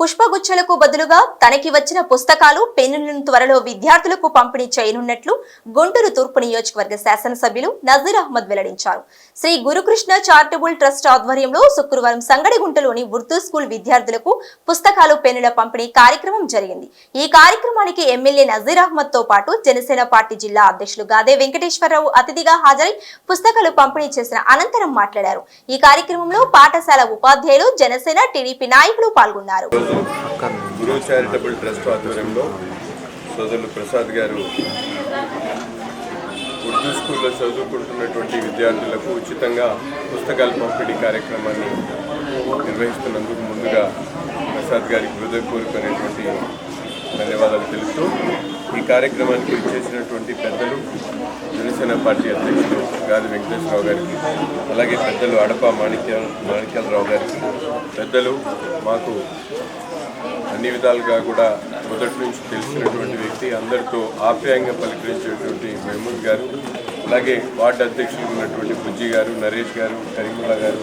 పుష్పగుచ్చలకు బదులుగా తనకి వచ్చిన పుస్తకాలు పెన్నులను త్వరలో విద్యార్థులకు పంపిణీ చేయనున్నట్లు గుంటూరు తూర్పు నియోజకవర్గ శాసనసభ్యులు నజీర్ అహ్మద్ వెల్లడించారు. శ్రీ గురుకృష్ణ చారిటబుల్ ట్రస్ట్ ఆధ్వర్యంలో శుక్రవారం సంగడిగుంటలోని ఉర్దూ స్కూల్ విద్యార్థులకు పుస్తకాలు పెన్నుల పంపిణీ కార్యక్రమం జరిగింది. ఈ కార్యక్రమానికి ఎమ్మెల్యే నజీర్ అహ్మద్తో పాటు జనసేన పార్టీ జిల్లా అధ్యక్షులు గాదే వెంకటేశ్వరరావు అతిథిగా హాజరై పుస్తకాలు పంపిణీ చేసిన అనంతరం మాట్లాడారు. ఈ కార్యక్రమంలో పాఠశాల ఉపాధ్యాయులు జనసేన టీడీపీ నాయకులు పాల్గొన్నారు. గురు చారిటబుల్ ట్రస్ట్ ఆధ్వర్యంలో సోదరులు ప్రసాద్ గారు ఉర్దూ స్కూల్లో చదువుకుంటున్నటువంటి విద్యార్థులకు ఉచితంగా పుస్తకాల పంపిణీ కార్యక్రమాన్ని నిర్వహిస్తున్నందుకు ముందుగా ప్రసాద్ గారికి హృదయపూర్వకమైనటువంటి ధన్యవాదాలు తెలుపుతూ ఈ కార్యక్రమానికి చేసినటువంటి పెద్దలు జనసేన పార్టీ అధ్యక్షులు గాది వెంకటేశ్వరరావు గారికి అలాగే పెద్దలు అడప మాణిక్య మాణిక్యాలరావు గారికి. పెద్దలు మాకు అన్ని విధాలుగా కూడా మొదటి నుంచి తెలిసినటువంటి వ్యక్తి అందరితో ఆప్యాయంగా పలకరించేటువంటి మహమూద్ గారు అలాగే వార్డు అధ్యక్షులు ఉన్నటువంటి బుజ్జి గారు నరేష్ గారు కరీముల్లా గారు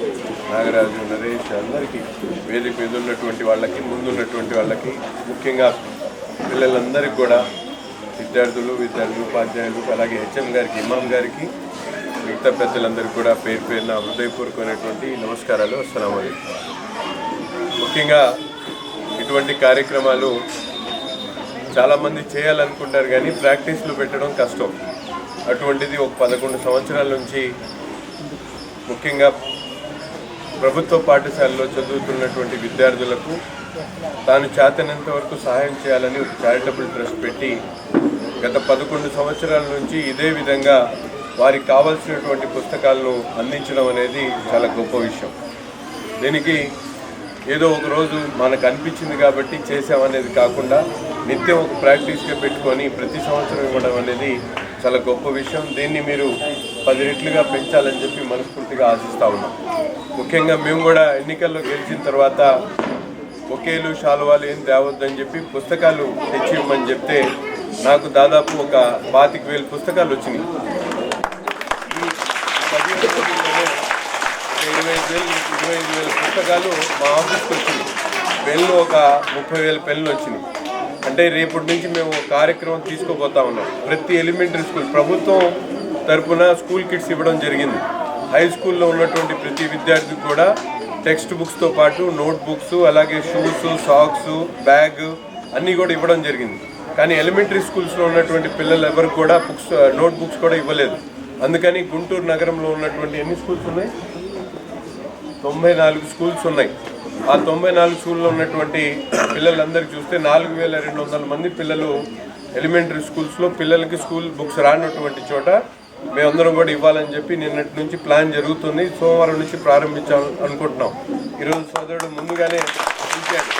నాగరాజు నరేష్ అందరికీ వేదిక మీద ఉన్నటువంటి వాళ్ళకి ముందున్నటువంటి వాళ్ళకి ముఖ్యంగా పిల్లలందరికీ కూడా విద్యార్థులు విద్యార్థులు ఉపాధ్యాయులు అలాగే హెచ్ఎం గారికి ఇమాం గారికి మిగతా పెద్దలందరికీ కూడా పేరు పేరున హృదయపూర్వకమైనటువంటి నమస్కారాలు. అస్సలం ముఖ్యంగా ఇటువంటి కార్యక్రమాలు చాలామంది చేయాలనుకుంటారు కానీ ప్రాక్టీస్లు పెట్టడం కష్టం. అటువంటిది ఒక పదకొండు సంవత్సరాల నుంచి ముఖ్యంగా ప్రభుత్వ పాఠశాలలో చదువుతున్నటువంటి విద్యార్థులకు తాను చేతనంత వరకు సహాయం చేయాలని ఒక చారిటబుల్ ట్రస్ట్ పెట్టి గత పదకొండు సంవత్సరాల నుంచి ఇదే విధంగా వారికి కావాల్సినటువంటి పుస్తకాలను అందించడం అనేది చాలా గొప్ప విషయం. దీనికి ఏదో ఒక రోజు మనకు అనిపించింది కాబట్టి చేసామనేది కాకుండా నిత్యం ఒక ప్రాక్టీస్గా పెట్టుకొని ప్రతి సంవత్సరం ఇవ్వడం అనేది చాలా గొప్ప విషయం. దీన్ని మీరు పది రెట్లుగా పెంచాలని చెప్పి మనస్ఫూర్తిగా ఆశిస్తూ ఉన్నాం. ముఖ్యంగా మేము కూడా ఎన్నికల్లో గెలిచిన తర్వాత ఒకేలు శాలువాలు ఏం తేవద్దని చెప్పి పుస్తకాలు తెచ్చి ఇవ్వమని చెప్తే నాకు దాదాపు ఒక పాతిక వేల పుస్తకాలు వచ్చినాయి. ఇరవై ఐదు వేలు ఇరవై ఐదు వేల పుస్తకాలు మా ఆఫీస్కి వచ్చినాయి. పెన్లు ఒక ముప్పై వేల పెన్లు వచ్చినాయి. అంటే రేపటి నుంచి మేము కార్యక్రమం తీసుకోబోతా ఉన్నాం. ప్రతి ఎలిమెంటరీ స్కూల్ ప్రభుత్వం తరపున స్కూల్ కిట్స్ ఇవ్వడం జరిగింది. హై స్కూల్లో ఉన్నటువంటి ప్రతి విద్యార్థికి కూడా టెక్స్ట్ బుక్స్తో పాటు నోట్ బుక్స్ అలాగే షూస్ సాక్స్ బ్యాగ్ అన్నీ కూడా ఇవ్వడం జరిగింది. కానీ ఎలిమెంటరీ స్కూల్స్లో ఉన్నటువంటి పిల్లలు ఎవరు కూడా బుక్స్ నోట్ బుక్స్ కూడా ఇవ్వలేదు. అందుకని గుంటూరు నగరంలో ఉన్నటువంటి ఎన్ని స్కూల్స్ ఉన్నాయి? తొంభై నాలుగు స్కూల్స్ ఉన్నాయి. ఆ తొంభై నాలుగు స్కూల్లో ఉన్నటువంటి పిల్లలందరికీ చూస్తే నాలుగు వేల రెండు వందల మంది పిల్లలు ఎలిమెంటరీ స్కూల్స్లో పిల్లలకి స్కూల్ బుక్స్ రానటువంటి చోట మేమందరం కూడా ఇవ్వాలని చెప్పి నిన్నటి నుంచి ప్లాన్ జరుగుతుంది. సోమవారం నుంచి ప్రారంభించాలి అనుకుంటున్నాం. ఈరోజు సోదరుడు ముందుగానే పిలిచాడు